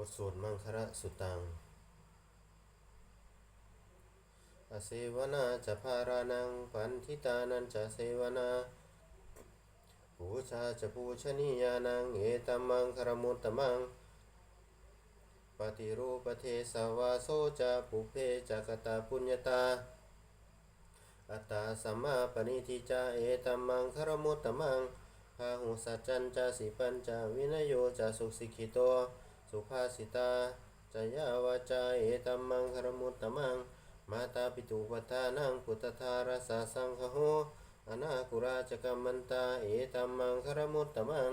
บทสวดมังคระสุตังอเสวนาจะพารานังปันทิตานันจะเสวนาปูชาจะปูชนียานังเอตัมมังคารมุตตมัง ปฏิรูปเทสวาโสจะปุเพจักตาปุญญาตา อัตตาสัมมาปณิทิจาเอตัมมังคารมุตตมังพาหุสัจจันจะสิปัญจวินโยจะสุสิกิโต สุภาสิตาจยาวาจาเอตัมมังคารมุตตมัง มาตาปิตุปทานังพุทธทารสาสังคโหอนาคุราจกัมมันตาเอตัมมังคารมุตตมัง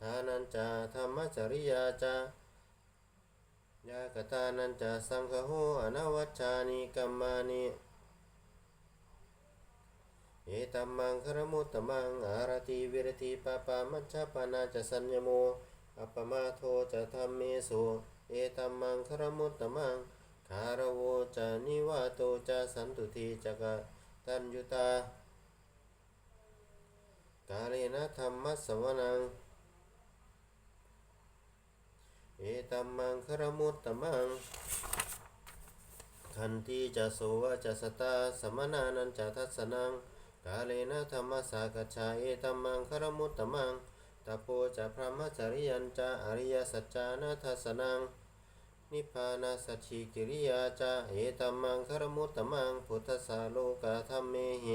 ทานันจาธรรมจริยาจายากตานันจาสังคโหอนาวัชานิกัมมานิเอตัมมังคารมุตตมังอารติวิรติปาปามัชฌปนาจะสัญญโม อัปปมาโทจะธรรมเมสุเอตัมมังคารมุตตมังคารโวจะนิวาโตจะสันตุทีจักตัญยุตากาเลนะธรรมสวนัง เอตัมมังคารมุตตมังคันทีจะโสวะจะสตาสมนานันจะทัสสนังกาเลนะธรรมสากัจฉาเอตัมมังคารมุตตมัง ตะโพจะพระมจริยันจะอริยสัจจานาทัสนัง นิพพานาสัจฉิกิริยาจะเอตัมมังคารมุตตมังพุทธสาโลกาธรรมเมเห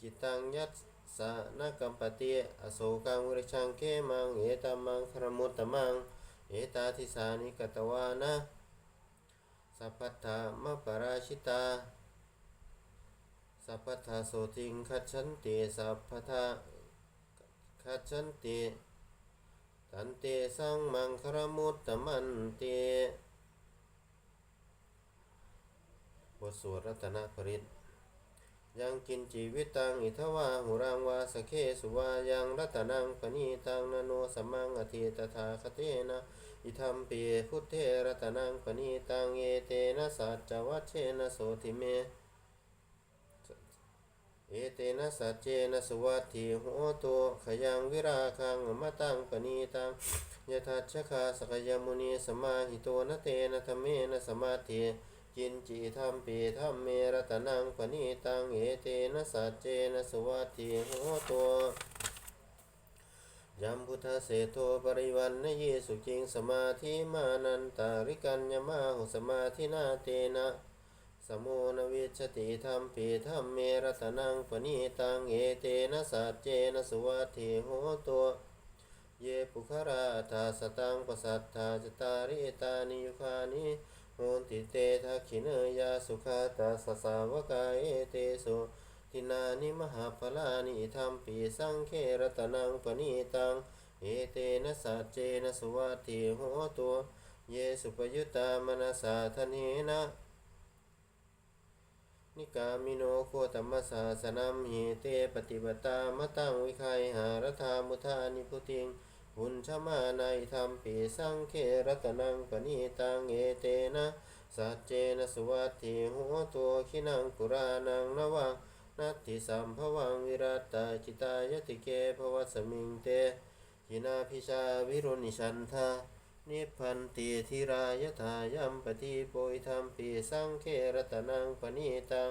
จิตตังยัสสะนกัมปติอโศกังวริชังเกมังเอตัมมังคารมุตตมัง เอตาทิสานิกตวานะสัพพทธามปราชิตา สัพพทาโสติงคัจฉันติสัพพทา คัจฉันติตันเตสังมังคารมุตตมันเตบทสวดรัตนปริตยังกินจีวิตังอิทวาหุรังวาสเคสุวายังรัตนังปณีตังนโนสมังอธิตถาคเตนะอิทัมเปีพุทเทรัตนังปณีตังเอเตนะสัจจวัชเชนะโสติเม เอเตนะสัจเจนะสวัตถิโหตุขยังวิราคังมะตังปณีตังยทัชคาสกยมุนีสมาหิโตนะเตนะธรรมเมนะสมาธิจินจิธรรมปีธรรมเมรตนังปณีตังเอเตนะสัจเจนะสวัตถิโหตุยัมพุทธเสโทปริวันนเยสุจิงสมาธิมานันตาริกัญญมาหุสมาธินาเตนะ สมุนวิชติธรรมปีธรรมเมรัตนังปณีตังเอเตนะสัจเจนะสุวัตถิโหตัวเยปุคราธาสตังปสัทธาจตาริตานิยุคานิโหติเตทักขิเนยาสุขาตาสสาวกาเอเตสุทินานิมหาลานิธรรมปีสังเครตนังปณีตังเอเตนะสัจเจนะสุวัตถิโหตัวเยสุปยุตตามนัสสาทเนนะ นิกามิโนโคตมัสสาสนัมหิเตปฏิปตามตังวิคัยหารธามุทานิพุติงบุญชมาในธรรมปีสังเครัตนังปณีตังเอเตนะสัจเจนะสุวัตถิหัวตัวขินังกุรานังนวังนัตติสัมภวังวิรัตตาจิตายติเกภวัสมิงเตหินาพิชาวิรุณิชันทา นิพพันติธิรายถายัมปฏิโปยธรรมปีสังเครตนังปณีตัง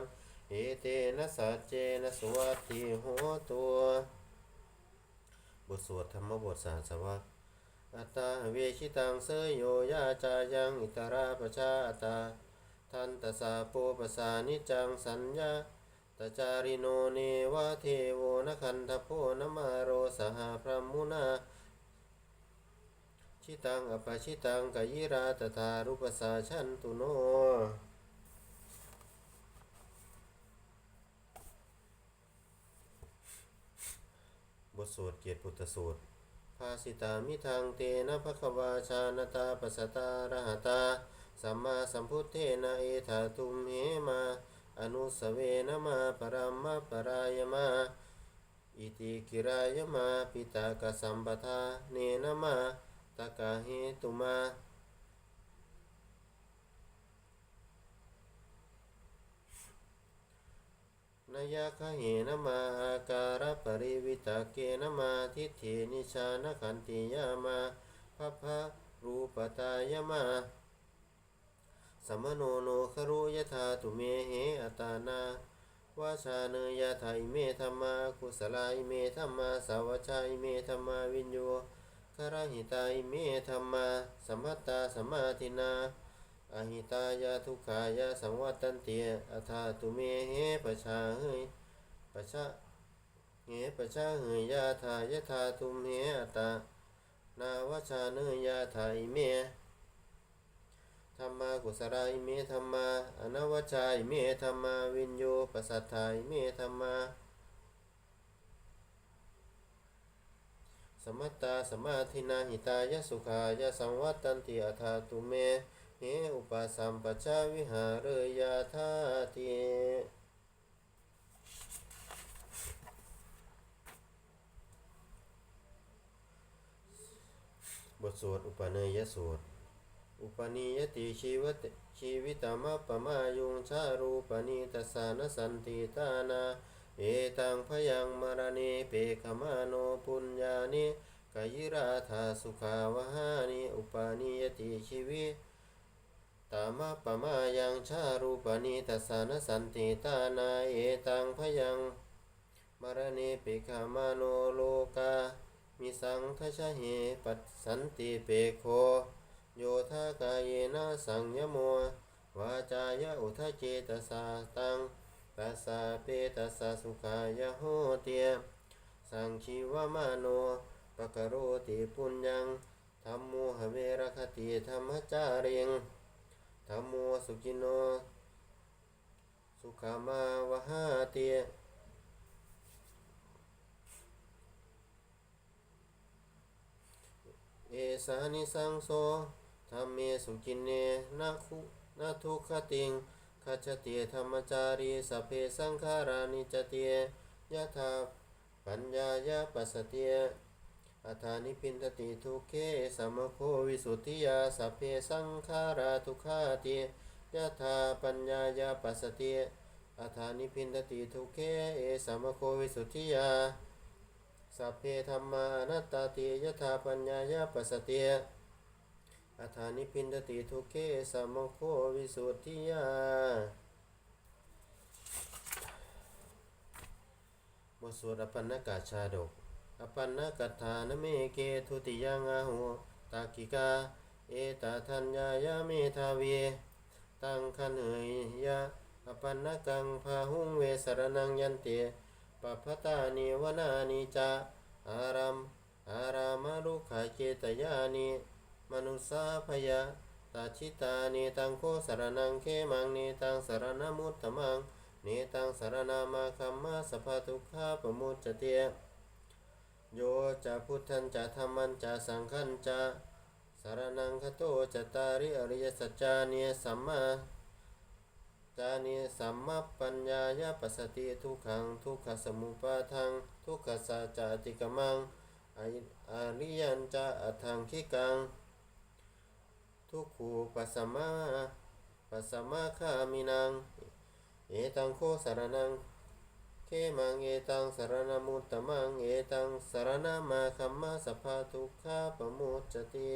เอเตนะสัจเจนะสวัตถิหัวตัว บทสวดธรรมบทสาสวะอัตตาเวชิตังเสยโยยาจายังอิตราปชาอัตตาทันตสาโปปสานิจังสัญญาตจาริโนเนวะเทโวนคันทโพนมาโรสหพรหมุนา ชิตังอปชิตังกยิราตถารุปสาชันตุโนบทสวดเกียรติพุทธสูตรภาสิตามิทางเตนะภควาชานตาปัสตารหตา สัมมาสัมพุทเทนะเอธาตุมเหมา อนุสเวนะมาปรัมมะปรายมา อิติกิรายมา ปิตากสัมปทาเนนะมา ตากาเหตุมานายาคเหนมาอาการปริวิตาเกนมาทิฏฐินิชานขันติยามาพัพะรูปตายมาสมโนโนครุยธาตุเมเหอัตตานาวาชาเนยยะไทเมธรรมากุศลายเมธรรมาสาวชายเมธรรมาวิญโย คารหิตายเมธรรมาสัมพัตตาสัมมาทินาอหิตายาทุกขายาสังวัตตันเตียอัฏฐาตุเมเหปชาเฮยปชาเหปชาเฮยยาทายะทาตุมเหอัตานาวชาเนยยะไทยเมธรรมากุศลายเมธรรมาอนาวจายเมธรรมาวิญโยปัสสัทธายเมธรรมา มัตตาสมาธินาหิตายสุขายสังวัตตันติอัฏฐาตุเมเหอุปสัมปชาวิหารยาธาติบทสวดอุปเนยสูตรอุปนิยติชีวตชีวิตามะปะมายุงชารูปนิตสานสันติตานา เอตังพยังมรณีเปขมาโนปุญญานิกายิราธาสุขาวหานิอุปนิยติชีวิตตามะปะมายังชารูปนิตัสานสันติตานาเอตังพยังมรณีเปขมาโนโลกา มิสังทชะเหปัสสันติเปโค โยธากายนะสังยโมวาจายะอุทเจตสาตัง ตัสสะเปตัสสะสุขายโหเตียสังชีวมาโนปะกโรติปุญญังธัมโมหเวรคติธรรมจาริงธัมโมสุกิโน สุขามาวหาเตียเอสานิสังโสธรรมเมสุกินเนนะคุนะทุกขติง คัจเตียธรรมจารีสเพสังขารานิจเตียยะถาปัญญายาปัสเตียอัฏฐานิพินทติทุเขสัมโควิสุทธิยาสเพสังขาราทุกขาเตียยะถาปัญญายาปัสเตียอัฏฐานิพินทติทุเขเอสัมโควิสุทธิยาสัพเพธรรมานัตตาติยถาปัญญายาปัสสเตีย อัฐานิพินติทุเขสัมโควิสุทธิยา บทสวดอปันนกาชาดก อปันนกัฐานเมเกทุติยังอาหูตากิกา เอตาทัญญายาเมทาเว ตังคันเหยยะอปันนกังพาหุงเวสรนังยันเตปัพตานิวนานิจาอารัมอารามารุขาเจตยานิ มนุสาพยาตาชิตาเนตังโคสารนังเคมังเนตังสารณมุตตมังเนตังสารณามาคัมมาสภาทุกขาปมุจเตียโยจะพุทธันจะธรรมันจะสังขันจะสารนังคโตจตาริอริยสัจจานิสัมมาจานิสัมมัปปัญญายาปสติทุกขังทุกขสมุปาทังทุกขสัจจติกมังอายอริยันจะอัตถังคิกัง ทุกขูปัสสมาปัสสมาคามินัง เอตังโคสารนังเคมังเอตังสารนามุตตมัง เอตังสารนามาคัมมาสภาทุกขาปมุจจติ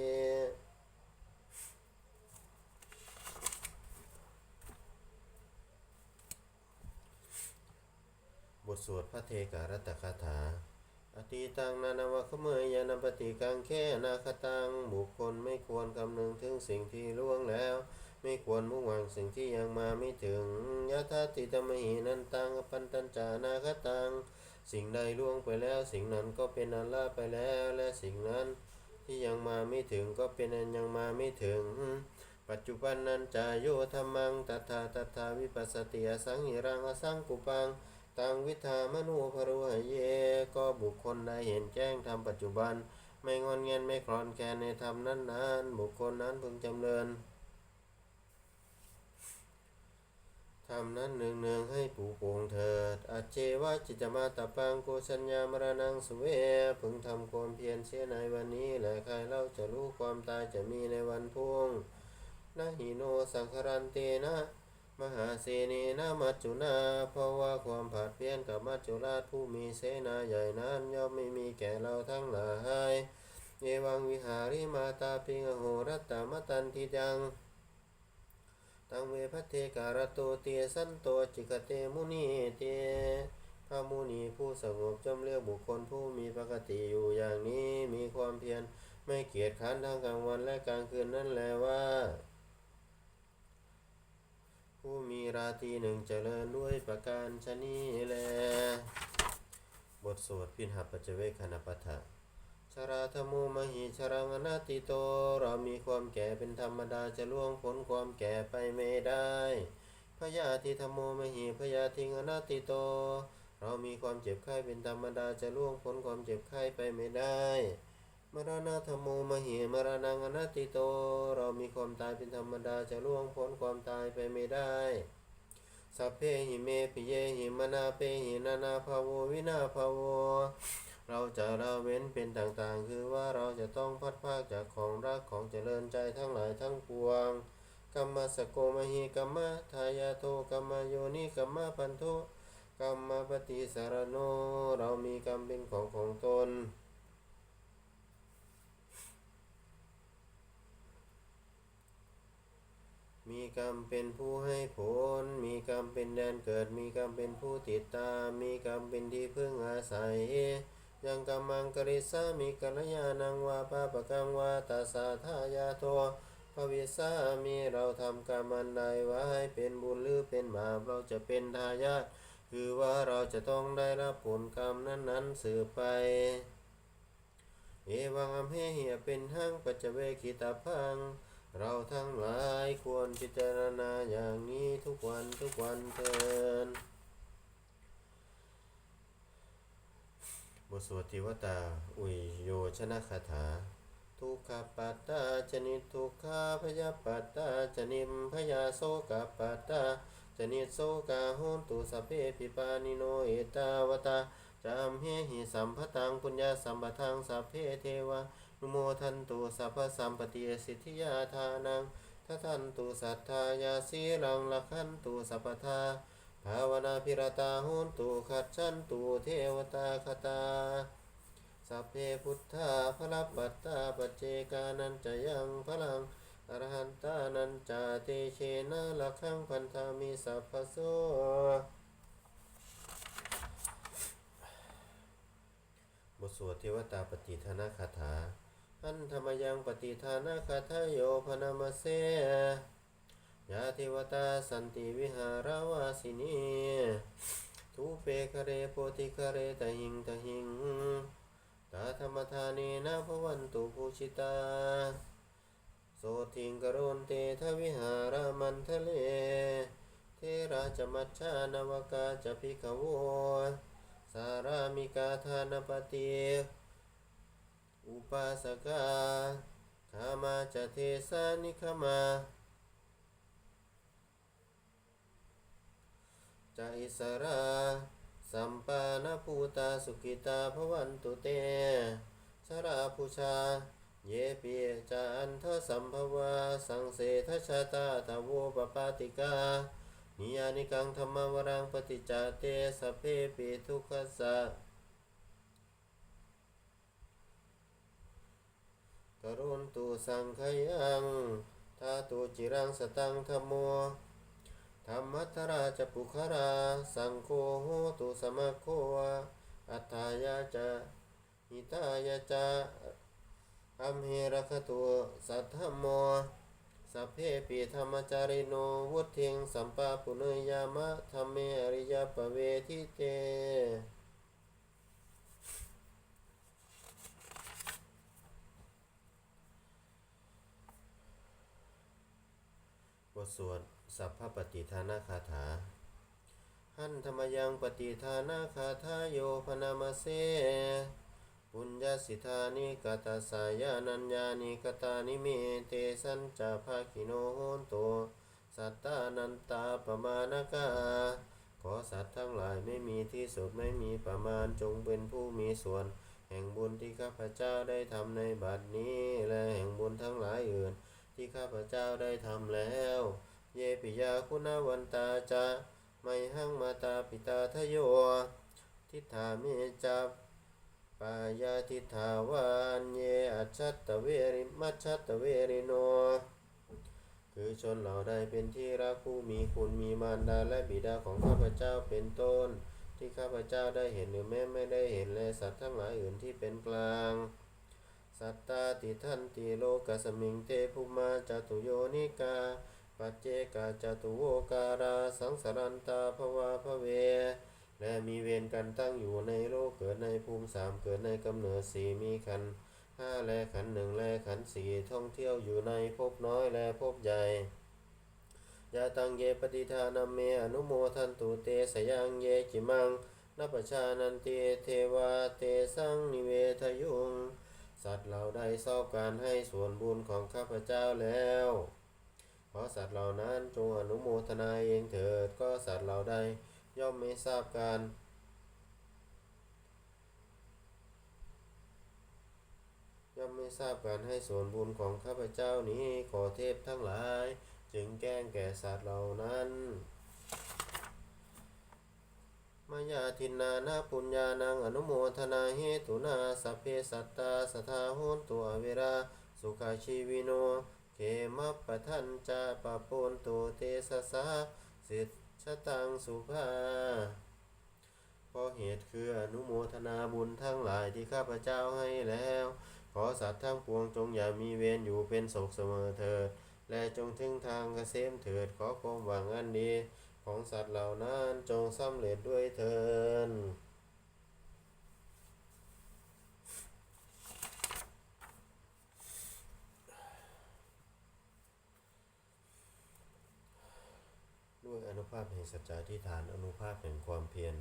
บทสวดพระเทการตคาถา อติตังนานาวะขเมยยานปฏิกังแค่นาคตังบุคคลไม่ควรคำนึงถึงสิ่งที่ล่วงแล้ว ไม่ควรมุ่งหวังสิ่งที่ยังมาไม่ถึงยะธาติตมหินันตังปันตัญจานาคตัง สิ่งใดล่วงไปแล้ว สิ่งนั้นก็เป็นอันละไปแล้ว และสิ่งนั้นที่ยังมาไม่ถึงก็เป็นอันยังมาไม่ถึง ปัจจุบันนันจายโยธรรมังตัทธาตัทธาวิปัสสติอสังหิรังอสังกุปัง ตังวิธามนุภรุหเย ก็บุคคลใดเห็นแจ้งธรรมปัจจุบัน ไม่งอนเงียนไม่คลอนแคลนในธรรมนั้นๆ บุคคลนั้นพึงจำเริญธรรมนั้นเนืองๆให้ปูโปงเถิดอาเจวะจิตมาตปังโกสัญญามรณังสเว พึงทำความเพียรเสียในวันนี้ และใครเล่าจะรู้ความตายจะมีในวันพุ่งนะหิโนสังคารันเตนะ มหาเสนีนามัจจุนาเพราะว่าความผาดเพี้ยนกับมัจจุราชผู้มีเสนาใหญ่นั้นย่อมไม่มีแก่เราทั้งหลายเยวังวิหาริมาตาปิงโหรัตตมตันทิยังตังเวพัเทการโตเตสันโตจิกเตมุนีเตพระมุนีผู้สงบจำเรียกบุคคลผู้มีปกติอยู่อย่างนี้มีความเพียรไม่เกียจคร้านทั้งกลางวันและกลางคืนนั่นแหละว่า ผู้มีราตรีหนึ่งเจริญด้วยประการชนีแล บทสวดพินหปัจเวคขณปัฏฐะชราธมูมหิชรังอนาติโต เรามีความแก่เป็นธรรมดาจะล่วงพ้นความแก่ไปไม่ได้พยาธิธรรมโมมหิพยาธิงอนาติโต เรามีความเจ็บไข้เป็นธรรมดาจะล่วงพ้นความเจ็บไข้ไปไม่ได้ มรณะธรรมโมมหิมรณังอนัตติโต เรามีความตายเป็นธรรมดาจะล่วงพ้นความตายไปไม่ได้สัพเพหิเมปิเยหิมนาเปหินานาภาโววินาภาโวเราจะละเว้นเป็นต่างๆ คือว่าเราจะต้องพัดภาคจากของรักของเจริญใจทั้งหลายทั้งปวงกัมมสโกมหิกัมมะทายาโทกัมมโยนิกัมมะพันโทกัมมปฏิสารโน เรามีกรรมเป็นของของตน มีกรรมเป็นผู้ให้ผล มีกรรมเป็นแดนเกิด มีกรรมเป็นผู้ติดตาม มีกรรมเป็นที่พึ่งอาศัย ยังกรรมังกริสามีกัลยาณังวาปาปะกังวาตาสาทายาโทภวิสามีเราทำกรรมันใดไว้เป็นบุญหรือเป็นบาปเราจะเป็นทายาทคือว่าเราจะต้องได้รับผลกรรมนั้นๆสืบไป เอวังอัมเหเหียเป็นหังปัจเจเวคิตาพัง เราทั้งหลายควรพิจารณาอย่างนี้ทุกวันทุกวันเถินบทสวดทิวตา อุยโยชนะคาถา ทุกขปัตตาจนิทุกขาพยาปัตตาจนิมพยาโสกปัตตาจนิโสกาโหนตุสเพปิปานิโนเอตาวตา จามเหหิสัมภตังปุญญาสัมปทังสัพเพเทวานุโมทันตุสัพพสัมปติสิทธิยาทานังทัทันตุสัทธายาสีลังลักขันตุสัพพทาภาวนาพิรตาหุนตุขัดชันตุเทวตาคตาสัพเพพุทธาพระปัตตาปเจกานันจะยังพลังอรหันตานันจาเตเชนะลักขังพันธามิสัพพโส บทสวดเทวตาปฏิทานาคาถาอันธรรมยังปฏิทานาคาถาโยพนามเสยาเทวตาสันติวิหารวาสินีทุเปคเรโพธิคเรตหิงตหิงตาธรรมทานีนาภวันตุภูชิตา โสทิงกโรนเตทวิหารามันทะเล เทราจมัชชานวกาจะพิกโว สารามิกาธานปฏิอุปาสกาขามาจะเทสานิขมาจะอิสราสัมปานภูตาสุกิตาภวันตุเตสราภูชา เยเปียจาอันทสัมภวา สังเสทชาตาตาโวปปาติกา นิยานิกังธรรมวรังปฏิจาเตสเพปิทุกขสะกรุณตุสังขยัง ทาตุจิรังสตังธรรมโมธรรมัทราจปุคารา สังโฆโหตุสมะโควะอัตถายาจะหิตายาจะอัมเหระคตุสัทธมโม สัพเพปิธรรมจาริโนวุทิงสัมปาปุเนยยามะธรรมเมอริยปเวทิเตบทสวดสัพพปฏิทานาคาถา หันธรรมยังปฏิทานาคาถาโยพนามเส ปุญญาสิทานิกตาสายานัญญานิกตานิเมเตสัญจาภาคิโนโหนโต สัตตานันตาปมาณกา ขอสัตว์ทั้งหลายไม่มีที่สุดไม่มีประมาณจงเป็นผู้มีส่วน แห่งบุญที่ข้าพเจ้าได้ทำในบัดนี้ และแห่งบุญทั้งหลายอื่น ที่ข้าพเจ้าได้ทำแล้ว เยปิยาคุณวันตาจะไมหังมาตาปิตาทโยทิฏฐามิจับ ปายาทิทาวานเยอัจฉัตเวริมัจฉัตเวริโน คือชนเหล่าใดเป็นที่รักผู้มีคุณมีมารดาและบิดาของข้าพเจ้าเป็นต้น ที่ข้าพเจ้าได้เห็นหรือแม้ไม่ได้เห็นและสัตว์ทั้งหลายอื่นที่เป็นกลาง สัตตาติทันติโลกัสมิงเตภุมาจตุโยนิกา ปัจเจกาจตุโวการา สังสารันตาภวาภเว และมีเวรกันตั้งอยู่ในโลกเกิดในภูมิสามเกิดในกำเนิดสี่มีขันห้าและขันหนึ่งและขันสี่ท่องเที่ยวอยู่ในภพน้อยและภพใหญ่ยาตังเยปฏิทานาเมอนุโมทันตุเตสยังเยจิมังนัปชานันเตเทวาเตสังนิเวทยุง สัตว์เราได้ชอบการให้ส่วนบุญของข้าพเจ้าแล้วขอสัตว์เหล่านั้นจงอนุโมทนาเองเถิดก็สัตว์เหล่าใด ย่อมไม่ทราบการย่อมไม่ทราบการให้ส่วนบุญของข้าพเจ้านี้ขอเทพทั้งหลาย จึงแกล้งแก่สัตว์เหล่านั้นมายาทินนานาปุญญานังอนุโมทนาเหตุนาสัพเพสัตตาสทาโหนตัวเวราสุขาชีวิโน เขมัปปะทันจาปะปนตุเตสสะสิท ชะตังสุภาเพราะเหตุคืออนุโมทนาบุญทั้งหลายที่ข้าพเจ้าให้แล้ว ขอสัตว์ทั้งปวงจงอย่ามีเวรอยู่เป็นโศกเสมอเถิด และจงถึงทางเกษมเถิดขอความหวังอันดี ของสัตว์เหล่านั้นจงสำเร็จด้วยเถิด ด้วยอนุ ภาพแห่งสัจจะที่ฐานอนุภาพแห่งความเพียร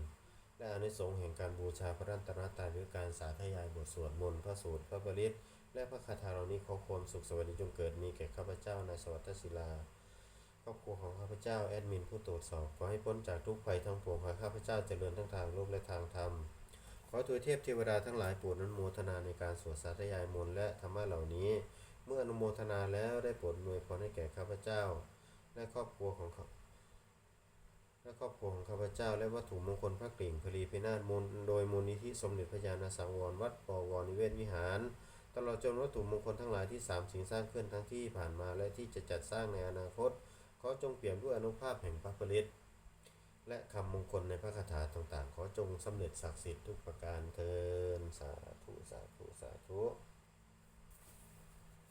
และอานิสงส์แห่งการบูชาพระรัตนตรัยด้วยการสาธยายบทสวดมนต์พระสูตรพระบริตและพระคาถาเหล่านี้ขอความสุขสวัสดีจงเกิดมีแก่ข้าพเจ้าในสวัสดิศิลาครอบครัวของข้าพเจ้าแอดมินผู้ตรวจสอบขอให้พ้นจากทุกภัยทั้งปวงขอข้าพเจ้าเจริญทั้งทางโลกและทางธรรมขอทวยเทพเทวดาทั้งหลายโปรดอนุโมทนาในการสวดสาธยายมนต์และธรรมะเหล่านี้ เมื่ออนุโมทนาแล้วได้โปรดอวยพรให้แก่ข้าพเจ้า และครอบครัวของเขา และครอบครัวของข้าพเจ้าและวัตถุมงคลพระกลิ่งพลีพินาศมูลโดยมูลนิธิสมเด็จพระญาณสังวรวัดปวรนิเวศวิหาร ตลอดจนวัตถุมงคลทั้งหลายที่สามสิ่งสร้างขึ้นทั้งที่ผ่านมาและที่จะจัดสร้างในอนาคตขอจงเปี่ยมด้วยอนุภาพแห่งพระผลิตและคำมงคลในพระคาถาต่างๆ ขอจงสำเร็จศักดิ์สิทธิ์ทุกประการเทินสาธุสาธุสาธุ